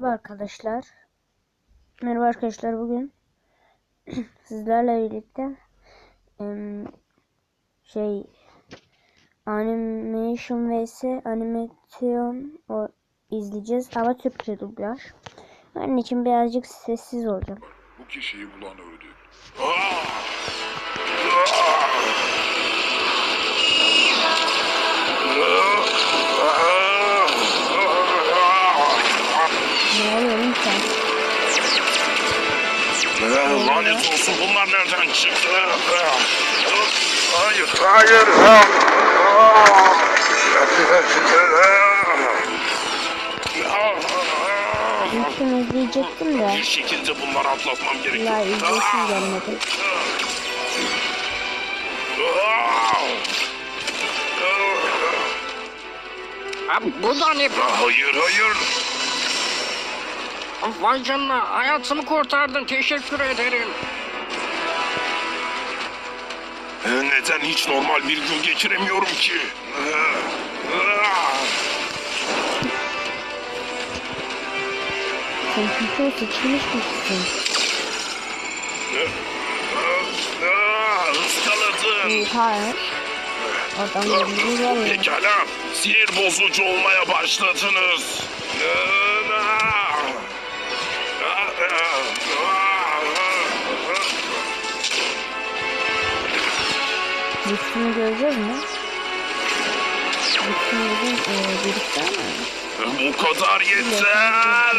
Merhaba arkadaşlar. Merhaba arkadaşlar bugün sizlerle birlikte şey animation vs animasyon o izleyeceğiz ama Türkçe dublaj. Onun için birazcık sessiz olacağım. Bu kişiyi bulan öldü. Ne Lanet olsun bunlar nereden çıktı? Hayır, hayır. İlkin izleyecektim de. Bir şekilde bunları atlatmam gerekiyor. La izleyesim gelmedi. Abi bu da ne? Hayır, hayır. Vay canına hayatımı kurtardın teşekkür ederim. Neden hiç normal bir gün geçiremiyorum ki? Sen kimse seçilmiş misin? Iskaladın. Oha. Adam bizi veriyor. Pekala, sinir bozucu olmaya başladınız. Lütfünü göreceğiz mi? Lütfünü bugün e, birlikte ama. Bu kadar yeter.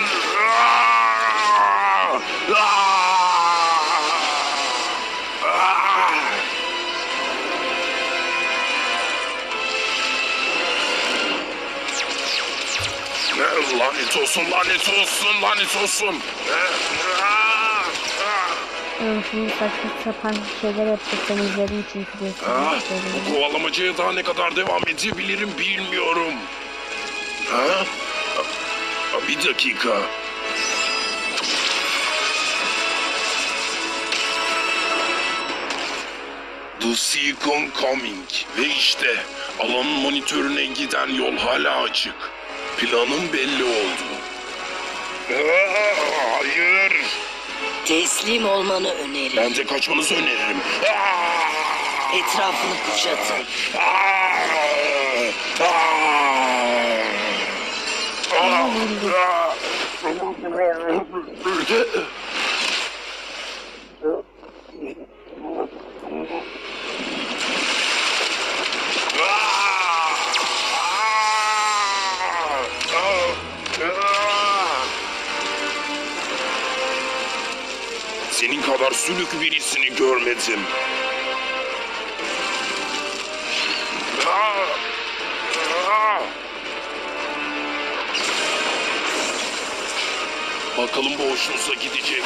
Lanet olsun, lanet olsun, lanet olsun. Şimdi saçma sapan şeyler yapacak ben izledim çünkü Ah, bu kovalamacaya daha ne kadar devam edebilirim bilmiyorum. Ha? Bir dakika. The Seacon Coming. Ve işte alanın monitörüne giden yol hala açık. Planım belli oldu. Hayır. Teslim olmanı öneririm. Bence kaçmanızı öneririm. Ah! Etrafını kuşatın. Senin kadar sülük birisini görmedim. Bakalım bu hoşunuza gidecek.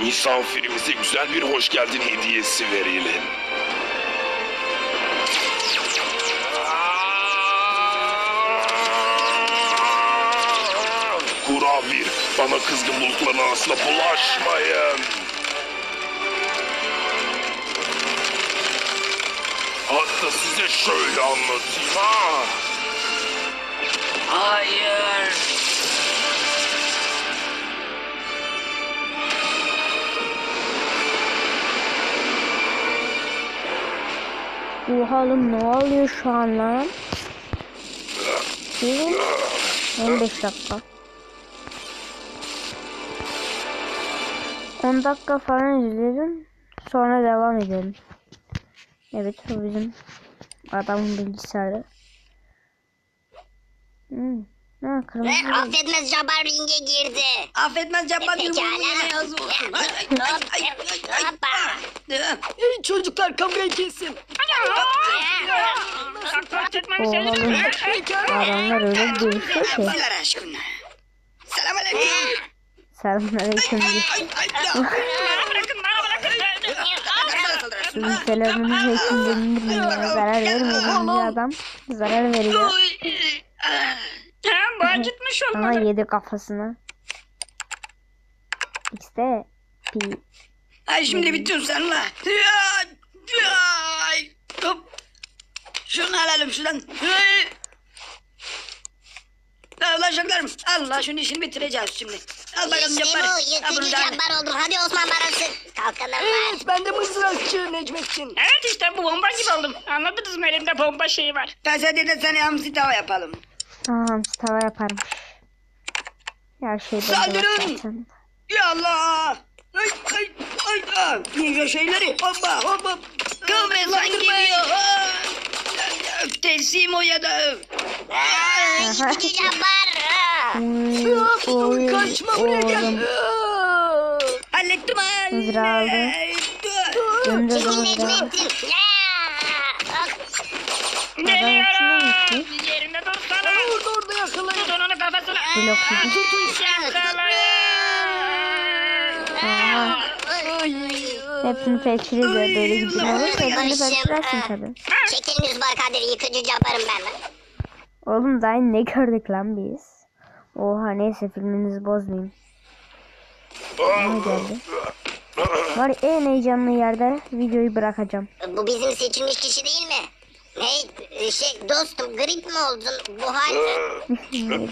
Misafirimize güzel bir hoş geldin hediyesi verelim. Bana kızgın bulutların arasında bulaşmayın. Hatta size şöyle anlatayım ha. Hayır. Oha oğlum ne oluyor şu an lan? Değil 15 dakika. 10 dakika falan izledim. Sonra devam edelim. Evet bu bizim adamın bilgisayarı. Hmm. Ha, kırmızı. Ve affetmez Jabbar ringe girdi. Affetmez Cabbar Pekala. yumruğuna yazı olsun. Ay, ay, ay, ay, ay. Ay, Çocuklar kavgayı kesin. Oha oğlum. Adamlar öyle dövüşüyor ki. Selam aleyküm. Selamünaleyküm. selamünaleyküm denilmiyor. Zarar vermiyor bu adam. Zarar veriyor. Bu acıtmış Ama olmalı. yedi kafasına. İşte pi. Ay şimdi bitiyorum seninle. Ya, ya, ay, hop. Şunu alalım şuradan. Hey. La ulan şaklarım. Allah şunun işini bitireceğiz şimdi. Al bakalım İşte Cabbar. bu Al bunu da cabbar. Hadi Osman Barası. Kalkanım var. Evet ben de mızrakçı Necmettin. Evet işte bu bomba gibi oldum. Anladınız mı elimde bomba şeyi var. Ben hadi de seni hamsi tava yapalım. Tamam tava yaparım. Her şey var Saldırın! zaten. Ya Allah. Ay ay ay. ay. Ninja şeyleri. Hoppa hoppa. Kıvresan geliyor. Teslim o ya da. Cabbar. Uy, oy, Kaçma buraya gel. Hallettim anne. Necmettin. Ya! Geliyorum. Yerinde dursana. Orada orada yakalayın. Tutun onu kafasına. Blok Aha. Hepsini peçeli de böyle gidiyor. Hepsini peçelersin tabii. Çekilin Üzbar Kadir. Yıkıcı cabbarım ben. Oğlum daha ne gördük lan biz? Oha neyse filminizi bozmayayım. Ne geldi? Var en heyecanlı yerde videoyu bırakacağım. Bu bizim seçilmiş kişi değil mi? Hey şey dostum grip mi oldun? Bu hal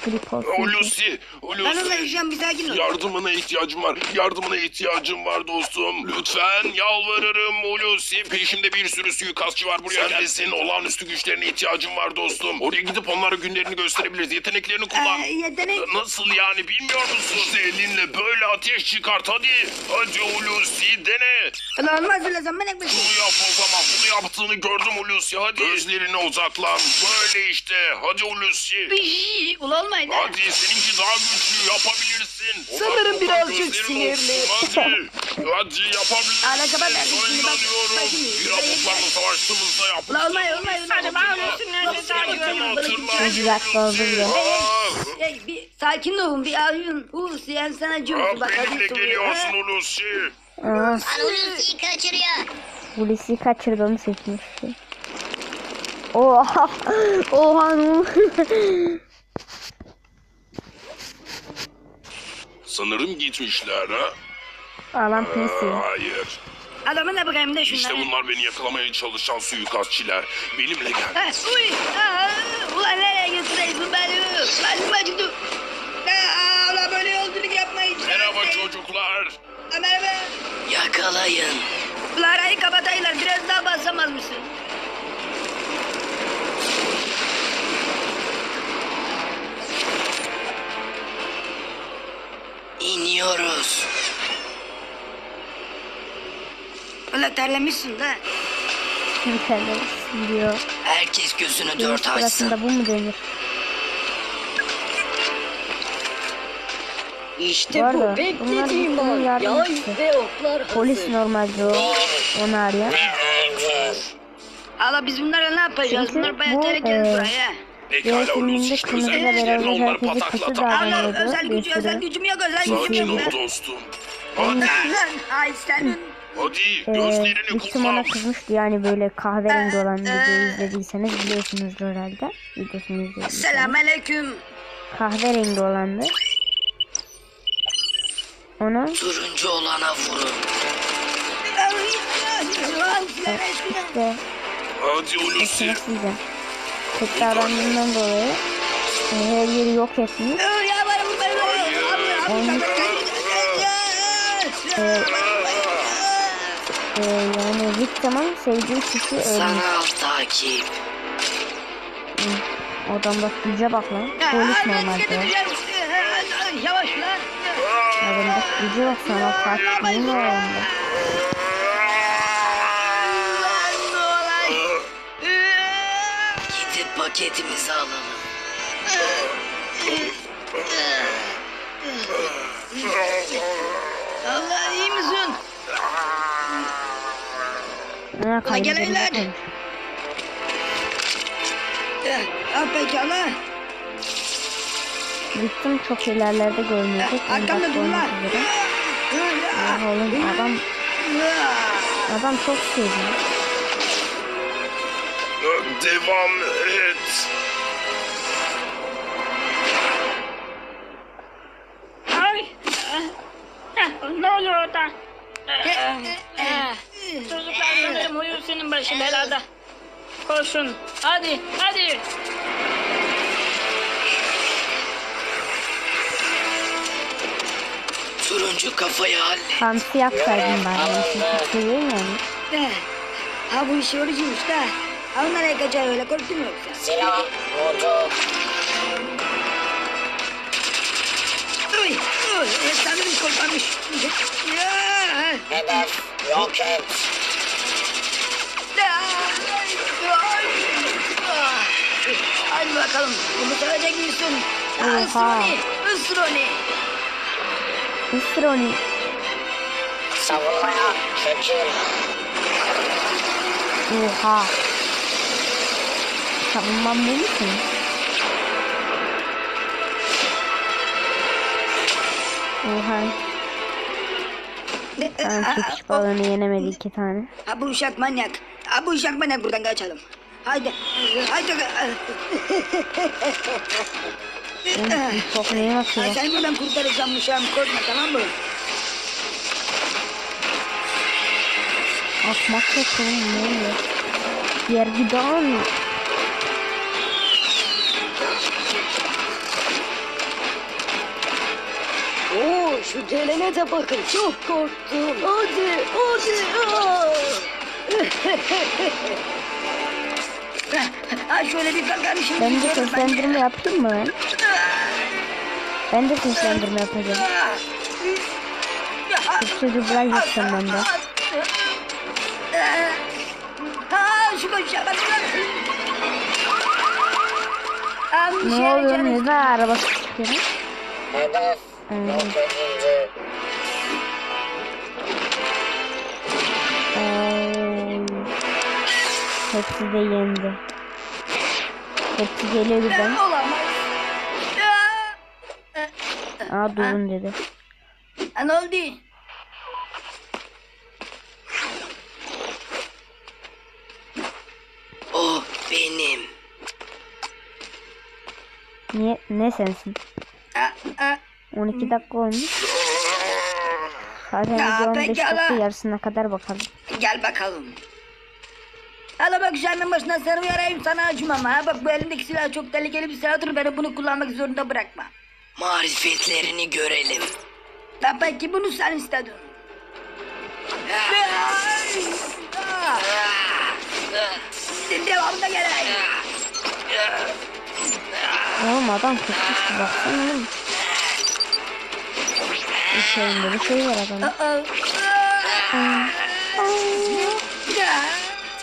Grip olsun. Hulusi, Ben onunla Hulusi. yaşayacağım bir sakin ol. Yardımına ihtiyacım var. Yardımına ihtiyacım var dostum. Lütfen yalvarırım Hulusi. Peşimde bir sürü suikastçı var buraya gel. Senin olağanüstü güçlerine ihtiyacım var dostum. Oraya gidip onlara günlerini gösterebiliriz. Yeteneklerini kullan. Ee, yetenek. Nasıl yani bilmiyor musun? İşte elinle böyle ateş çıkart hadi. Hadi Hulusi dene. Ulan olmaz öyle zaman ne Bunu yap o zaman. Bunu yaptığını gördüm Hulusi. Hadi. Gözlerine uzaklan. Böyle işte. Hadi Hulusi. Ulan olmaydı. Hadi seninki daha güçlü yapabilirsin. Sanırım Odaklan, birazcık gözlerin olsun. sinirli. Hadi. Hadi yapabilirsin. Hala kapat, hadi Sana şimdi bak, inanıyorum. bak şimdi. Bir robotlarla savaştığımızda yapmıştım. Ulan olmay olmay. Hadi bağırıyorsun nerede sayıyorum. Uzak oldu bile. Hey, bir sakin olun bir ayın. Hulusi yani sana cümle bak Benimle hadi soruyor. geliyorsun Ha? Hulusi. Aa, Anulusi'yi kaçırıyor. Hulusi kaçırdı onu seçmişti. Oha! Oha ne? Sanırım gitmişler ha. Alan PC. Hayır. Adamı da bırakayım da şunları. İşte bunlar beni yakalamaya çalışan suikastçiler. Benimle gel. Ha, uy, aa, ulan nereye götürüyorsun beni? Ben bacıdım. Yakalayın. Ulan arayı kapataylar biraz daha basamaz mısın? İniyoruz. Ulan terlemişsin da. Mükemmelsin diyor. Herkes gözünü Dönüş dört açsın. sırasında bu mu denir? İşte arada bu beklediğim an. Yay ve oklar hazır. Polis normalde o. Onu arayan. Allah biz bunlara ne yapacağız? Çünkü Bunlar bayağı bu, tehlikeli e, buraya. Diğer Pekala işte kırmızı beraber onları pataklatan. Allah özel gücü özel gücüm yok özel gücüm Sakin yok. ol dostum. Hadi. Ay senin. Hadi Ee, gözlerini ona kullan. kızmıştı yani böyle kahverengi Ee, olan videoyu e. izlediyseniz biliyorsunuzdur herhalde. Videosunu izlediyseniz. Selam aleyküm. Kahverengi olandı. Ona Turuncu olana vurun. işte Hadi Hulusi. nasıl diyeceğim. Tek davrandığından dolayı e, her yeri yok etmiş. Vurmayın. Ee, e, yani Victim'in sevdiği kişi ölmüş. Sanal takip. Adamda güce bak lan. Polis normalde. Yavaş. Adamda güce bak sana fark var adamda. Gidip paketimizi alalım. Allah iyi misin? Ulan gel kaybederim evlat. bakalım. Al pekala. Victim çok ilerlerde görünecek. Arkamda Ondan dur lan. olmak üzere. Ya oğlum adam adam çok seviyor. Devam et. Ay. Ne oluyor orada? Çocuklar sanırım Hulusi'nin başı belada. aşk olsun. Hadi hadi. Turuncu kafayı hallet. Hamsi yapsaydım ben. Hamsi seviyorum yani. Eh, Ha bu iş yorucuymuş da. Ha nereye kaçar öyle korktun mu yoksa? Silah vurdu. Uy, uy, e, sanırım korkmamış. Ya, Hedef yok et. Hadi bakalım, bunu sevecek misin? Oha. Isır onu, ısır onu. Savunmaya çekil. Oha. Savunmam ne misin? Oha. Tamam çekiş balonu yenemedi iki tane. Ha bu uşak manyak. Ha bu uşak manyak buradan kaçalım. Haydi. Haydi. Ha, bakıyor? seni buradan kurtaracağım uşağım. Korkma tamam mı? Atmak yok oğlum ne oluyor? Yer giden. Oo şu gelene de bakın çok korktum. Hadi hadi. aa! ha şöyle bir şimdi. Ben de seslendirme yapayım mı ben? Ben de seslendirme yapacağım. Türkçe dublaj yapacağım ben de. Ne oluyor? Neden araba çıkıyor? Oy. Hepsi de yendi. Hepsi geliyor birden. Aa durun dedi. Ne oldu? O benim. Niye? Ne sensin? Ha, ha. 12 dakika olmuş. Zaten Ya, video 15 pekala. dakika yarısına kadar bakalım. Gel bakalım. Hala bak canın başına sarı yarayım sana acımam ha. Bak bu elimdeki silah çok tehlikeli bir silahdır. Beni bunu kullanmak zorunda bırakma. Marifetlerini görelim. Da peki bunu sen istedin. Devamında geleyim. Oğlum adam kırmış baksana oğlum. Bir şeyinde bir şey var adamın.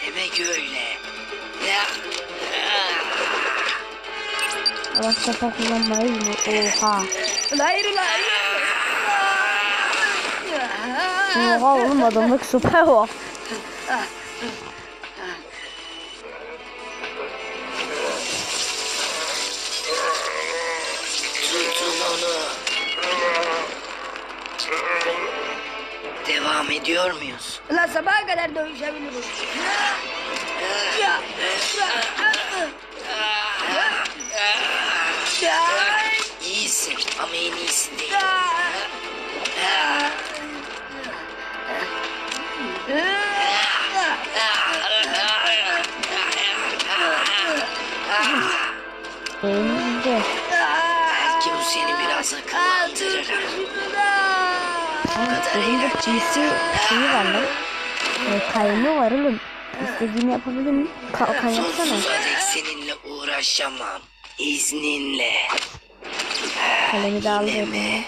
Demek öyle. Allah sefa kullanmayı bilmiyor. Oha. Hayır ulan. Oha oğlum adamdaki sopa o. Devam ediyor muyuz? Ulan sabaha kadar dövüşebiliriz. Ya. Ya. İyisin ama en iyisi değil. Eğlenince. Belki bu seni biraz akıllandırır. Oğlum elimde PC şeyi var lan. E, kayını var oğlum. İstediğini yapabilirim. Kalkan yapsana. Sonsuza dek seninle uğraşamam. İzninle. Kalemi de aldı Yine eline. mi?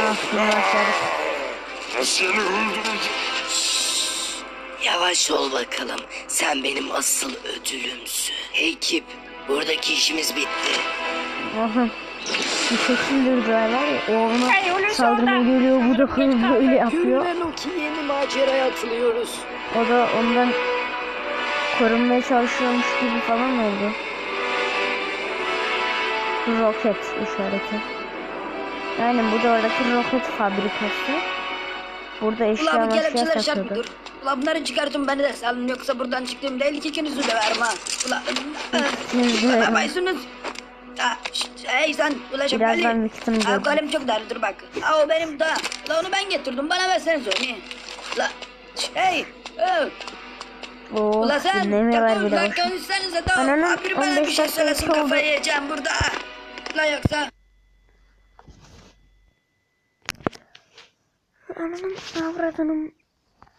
Ah bunu başladık. Seni öldüreceğim. Yavaş ol bakalım. Sen benim asıl ödülümsün. Ekip, buradaki işimiz bitti. Aha. Bir şekil durdular var ya. O ona saldırmaya geliyor. Bu da böyle yapıyor. ki yeni maceraya atılıyoruz. O da ondan korunmaya çalışıyormuş gibi falan oldu. Roket işareti. Aynen bu da oradaki roket fabrikası. Burada eşya kelepçeler şart satıyordu. Ulan bunları çıkartın beni de salın yoksa buradan çıktığımda ilk ikinizi döverim ha. Yapaysınız. Ha, şşt, hey sen ula şapkalı. Birazdan mixtim Ha gördüm. kalem çok dur bak. Ha o benim da. Ulan onu ben getirdim bana verseniz onu. Ulan şşt, hey. Oh. Oh Ula sen dinleme var bir de lan da Ananın abi bana 15 bir şey söylesin kafayı yiyeceğim burada. La yoksa Ananın avradının